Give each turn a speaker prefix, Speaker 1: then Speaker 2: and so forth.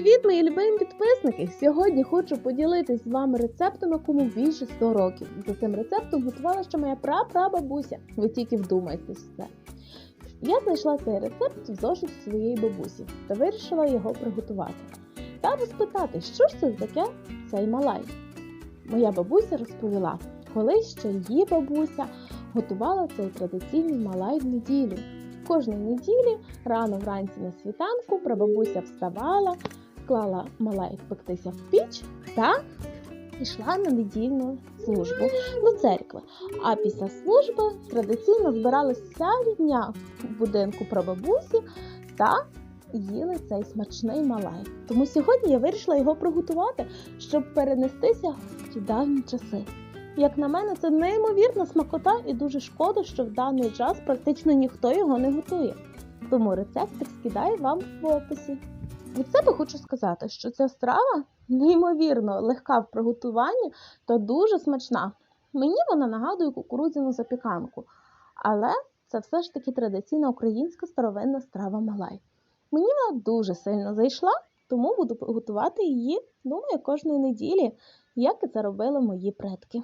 Speaker 1: Привіт, мої любимі підписники! Сьогодні хочу поділитись з вами рецептом, якому більше 100 років. За цим рецептом готувала ще моя прапрабабуся. Ви тільки вдумайтесь це. Я знайшла цей рецепт в зошиті своєї бабусі та вирішила його приготувати. Та спитати, що ж це таке цей малай. Моя бабуся розповіла, колись ще її бабуся готувала цей традиційний малай в неділю. Кожної неділі рано вранці на світанку прабабуся вставала, клала малай пектися в піч та йшла на недільну службу до церкви. А після служби традиційно збиралася вся рідня в будинку прабабусі та їли цей смачний малай. Тому сьогодні я вирішила його приготувати, щоб перенестися в ті давні часи. Як на мене, це неймовірна смакота і дуже шкода, що в даний час практично ніхто його не готує. Тому рецептик скидаю вам в описі. Від себе хочу сказати, що ця страва неймовірно легка в приготуванні та дуже смачна. Мені вона нагадує кукурудзяну запіканку, але це все ж таки традиційна українська старовинна страва малай. Мені вона дуже сильно зайшла, тому буду готувати її, думаю, кожної неділі, як і це робили мої предки.